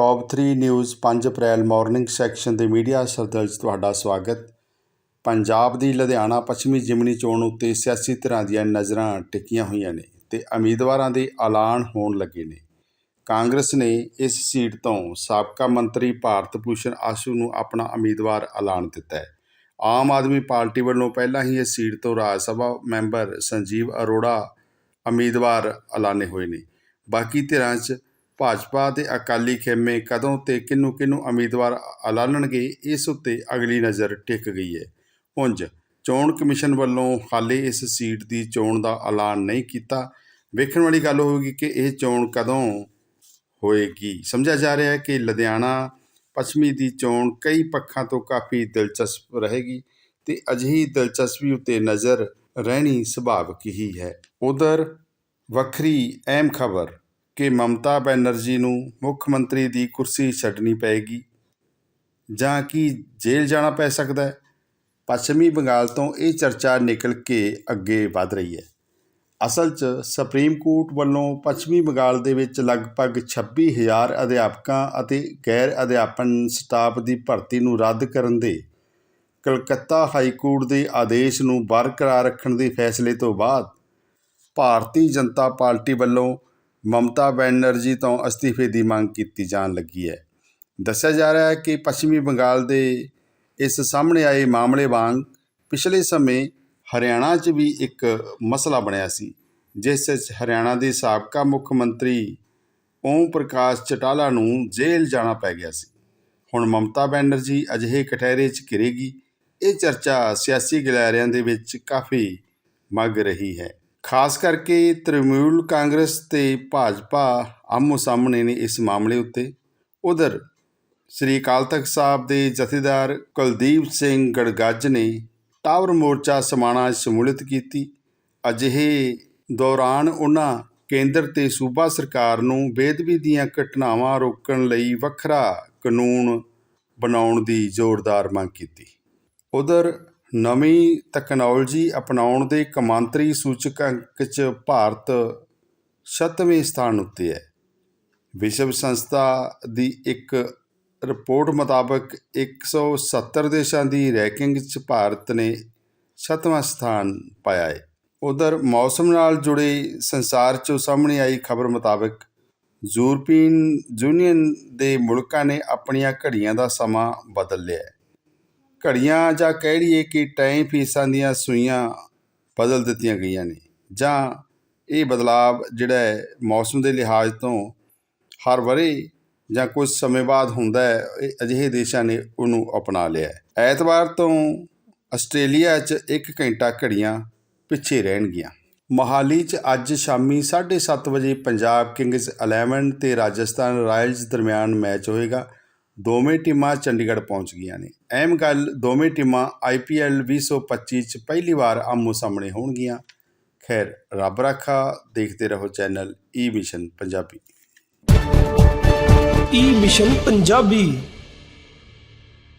Top 3 news 5 April morning section ਦੇ media ਸਰਦਲ 'ਚ ਤੁਹਾਡਾ ਸਵਾਗਤ। ਪੰਜਾਬ ਦੀ ਲੁਧਿਆਣਾ ਪੱਛਮੀ ਜਿਮਨੀ ਚੋਣ ਉੱਤੇ ਸਿਆਸੀ ਧਿਰਾਂ ਦੀਆਂ ਨਜ਼ਰਾਂ ਟਿਕੀਆਂ ਹੋਈਆਂ ਨੇ ਤੇ ਉਮੀਦਵਾਰਾਂ ਦੇ ਐਲਾਨ ਹੋਣ ਲੱਗੇ ਨੇ। ਕਾਂਗਰਸ ਨੇ ਇਸ ਸੀਟ ਤੋਂ ਸਾਬਕਾ ਮੰਤਰੀ ਭਾਰਤ ਭੂਸ਼ਣ ਆਸ਼ੂ ਨੂੰ ਆਪਣਾ ਉਮੀਦਵਾਰ ਐਲਾਨ ਦਿੱਤਾ ਹੈ। ਆਮ ਆਦਮੀ ਪਾਰਟੀ ਵੱਲੋਂ ਪਹਿਲਾਂ ਹੀ ਇਸ ਸੀਟ ਤੋਂ ਰਾਜ ਸਭਾ ਮੈਂਬਰ ਸੰਜੀਵ ਅਰੋੜਾ ਉਮੀਦਵਾਰ ਐਲਾਨੇ ਹੋਏ ਨੇ। ਬਾਕੀ ਧਿਰਾਂ 'ਚ ਭਾਜਪਾ ਤੇ ਅਕਾਲੀ ਖੇਮੇ ਕਦੋਂ ਤੇ ਕਿਹਨੂੰ ਕਿਹਨੂੰ ਉਮੀਦਵਾਰ ਐਲਾਨਣਗੇ, ਇਸ ਉੱਤੇ ਅਗਲੀ ਨਜ਼ਰ ਟਿਕ ਗਈ ਹੈ। ਉਂਝ ਚੋਣ ਕਮਿਸ਼ਨ ਵੱਲੋਂ ਹਾਲੇ ਇਸ ਸੀਟ ਦੀ ਚੋਣ ਦਾ ਐਲਾਨ ਨਹੀਂ ਕੀਤਾ। ਵੇਖਣ ਵਾਲੀ ਗੱਲ ਹੋਵੇਗੀ ਕਿ ਇਹ ਚੋਣ ਕਦੋਂ ਹੋਏਗੀ। ਸਮਝਿਆ ਜਾ ਰਿਹਾ ਹੈ ਕਿ ਲੁਧਿਆਣਾ ਪੱਛਮੀ ਦੀ ਚੋਣ ਕਈ ਪੱਖਾਂ ਤੋਂ ਕਾਫੀ ਦਿਲਚਸਪ ਰਹੇਗੀ ਤੇ ਅਜਿਹੀ ਦਿਲਚਸਪੀ ਉੱਤੇ ਨਜ਼ਰ ਰਹਿਣੀ ਸੁਭਾਵਿਕ ਹੀ ਹੈ। ਉਧਰ ਵੱਖਰੀ ਅਹਿਮ ਖਬਰ ਕਿ ਮਮਤਾ ਬੈਨਰਜੀ ਨੂੰ ਮੁੱਖ ਮੰਤਰੀ ਦੀ ਕੁਰਸੀ ਛੱਡਣੀ ਪਏਗੀ ਜਾਂ ਕਿ ਜੇਲ੍ਹ ਜਾਣਾ ਪੈ ਸਕਦਾ ਹੈ? ਪੱਛਮੀ ਬੰਗਾਲ ਤੋਂ ਇਹ ਚਰਚਾ ਨਿਕਲ ਕੇ ਅੱਗੇ ਵਧ ਰਹੀ ਹੈ। ਅਸਲ 'ਚ ਸੁਪਰੀਮ ਕੋਰਟ ਵੱਲੋਂ ਪੱਛਮੀ ਬੰਗਾਲ ਦੇ ਵਿੱਚ ਲਗਭਗ 26000 ਅਧਿਆਪਕਾਂ ਅਤੇ ਗੈਰ ਅਧਿਆਪਨ ਸਟਾਫ ਦੀ ਭਰਤੀ ਨੂੰ ਰੱਦ ਕਰਨ ਦੇ ਕਲਕੱਤਾ ਹਾਈ ਕੋਰਟ ਦੇ ਆਦੇਸ਼ ਨੂੰ ਬਰਕਰਾਰ ਰੱਖਣ ਦੇ ਫੈਸਲੇ ਤੋਂ ਬਾਅਦ ਭਾਰਤੀ ਜਨਤਾ ਪਾਰਟੀ ਵੱਲੋਂ ਮਮਤਾ ਬੈਨਰਜੀ ਤੋਂ ਅਸਤੀਫੇ ਦੀ ਮੰਗ ਕੀਤੀ ਜਾਣ ਲੱਗੀ ਹੈ। ਦੱਸਿਆ ਜਾ ਰਿਹਾ ਹੈ ਕਿ ਪੱਛਮੀ ਬੰਗਾਲ ਦੇ ਇਸ ਸਾਹਮਣੇ ਆਏ ਮਾਮਲੇ ਵਾਂਗ ਪਿਛਲੇ ਸਮੇਂ ਹਰਿਆਣਾ 'ਚ ਵੀ ਇੱਕ ਮਸਲਾ ਬਣਿਆ ਸੀ, ਜਿਸ ਵਿੱਚ ਹਰਿਆਣਾ ਦੇ ਸਾਬਕਾ ਮੁੱਖ ਮੰਤਰੀ ਓਮ ਪ੍ਰਕਾਸ਼ ਚਟਾਲਾ ਨੂੰ ਜੇਲ੍ਹ ਜਾਣਾ ਪੈ ਗਿਆ ਸੀ। ਹੁਣ ਮਮਤਾ ਬੈਨਰਜੀ ਅਜਿਹੇ ਕਟਹਿਰੇ 'ਚ ਘਿਰੇਗੀ। ਇਹ ਚਰਚਾ ਸਿਆਸੀ ਗਲੈਰਿਆਂ ਦੇ ਵਿੱਚ ਕਾਫੀ ਮੱਗ ਰਹੀ ਹੈ। ਖਾਸ ਕਰਕੇ ਤ੍ਰਿਣਮੂਲ ਕਾਂਗਰਸ ਤੇ ਭਾਜਪਾ ਆਮੋ ਸਾਹਮਣੇ ਨੇ ਇਸ ਮਾਮਲੇ ਉੱਤੇ। ਉਧਰ ਸ੍ਰੀ ਅਕਾਲ ਤਖਤ ਸਾਹਿਬ ਦੇ ਜਥੇਦਾਰ ਕੁਲਦੀਪ ਸਿੰਘ ਗੜਗੱਜ ਨੇ ਟਾਵਰ ਮੋਰਚਾ ਸਮਾਣਾ 'ਚ ਸ਼ਮੂਲੀਅਤ ਕੀਤੀ। ਅਜਿਹੇ ਦੌਰਾਨ ਉਹਨਾਂ ਕੇਂਦਰ ਤੇ ਸੂਬਾ ਸਰਕਾਰ ਨੂੰ ਬੇਦਬੀ ਦੀਆਂ ਘਟਨਾਵਾਂ ਰੋਕਣ ਲਈ ਵੱਖਰਾ ਕਾਨੂੰਨ ਬਣਾਉਣ ਦੀ ਜ਼ੋਰਦਾਰ ਮੰਗ ਕੀਤੀ। ਉਧਰ ਨਵੀਂ ਤਕਨਾਲੋਜੀ ਅਪਣਾਉਣ ਦੇ ਕਮਾਂਤਰੀ ਸੂਚਕਾਂਕ 'ਚ ਭਾਰਤ 7ਵੇਂ ਸਥਾਨ ਉੱਤੇ ਹੈ। ਵਿਸ਼ਵ ਸੰਸਥਾ ਦੀ ਇੱਕ ਰਿਪੋਰਟ ਮੁਤਾਬਕ 170 ਦੇਸ਼ਾਂ ਦੀ ਰੈਂਕਿੰਗ 'ਚ ਭਾਰਤ ਨੇ 7ਵਾਂ ਸਥਾਨ ਪਾਇਆ ਹੈ। ਉਧਰ ਮੌਸਮ ਨਾਲ ਜੁੜੇ ਸੰਸਾਰ 'ਚੋਂ ਸਾਹਮਣੇ ਆਈ ਖਬਰ ਮੁਤਾਬਕ ਯੂਰਪੀਨ ਯੂਨੀਅਨ ਦੇ ਮੁਲਕਾਂ ਨੇ ਆਪਣੀਆਂ ਘੜੀਆਂ ਦਾ ਸਮਾਂ ਬਦਲ ਲਿਆ ਹੈ। ਘੜੀਆਂ ਜਾਂ ਕਹਿ ਲਈਏ ਕਿ ਟਾਈਮ ਫੀਸਾਂ ਦੀਆਂ ਸੂਈਆਂ ਬਦਲ ਦਿੱਤੀਆਂ ਗਈਆਂ ਨੇ, ਜਾਂ ਇਹ ਬਦਲਾਵ ਜਿਹੜਾ ਹੈ ਮੌਸਮ ਦੇ ਲਿਹਾਜ਼ ਤੋਂ ਹਰ ਵਰੇ ਜਾਂ ਕੁਝ ਸਮੇਂ ਬਾਅਦ ਹੁੰਦਾ ਹੈ, ਇਹ ਅਜਿਹੇ ਦੇਸ਼ਾਂ ਨੇ ਉਹਨੂੰ ਅਪਣਾ ਲਿਆ ਐਤਵਾਰ ਤੋਂ ਆਸਟ੍ਰੇਲੀਆ 'ਚ 1 ਘੰਟਾ ਘੜੀਆਂ ਪਿੱਛੇ ਰਹਿਣਗੀਆਂ। ਮੋਹਾਲੀ 'ਚ ਅੱਜ ਸ਼ਾਮੀ 7:30 ਵਜੇ ਪੰਜਾਬ ਕਿੰਗਜ਼ 11 ਤੇ ਰਾਜਸਥਾਨ ਰਾਇਲਸ ਦਰਮਿਆਨ ਮੈਚ ਹੋਏਗਾ। ਦੋਵੇਂ ਟੀਮਾਂ ਚੰਡੀਗੜ੍ਹ ਪਹੁੰਚ ਗਈਆਂ ਨੇ। ਅਹਿਮ ਗੱਲ, ਦੋਵੇਂ ਟੀਮਾਂ ਆਈਪੀਐਲ 2025 ਚ ਪਹਿਲੀ ਵਾਰ ਆਮੋ ਸਾਹਮਣੇ ਹੋਣਗੀਆਂ। ਖੈਰ, ਰੱਬ ਰਾਖਾ, ਦੇਖਦੇ ਰਹੋ channel E mission Punjabi. E mission Punjabi.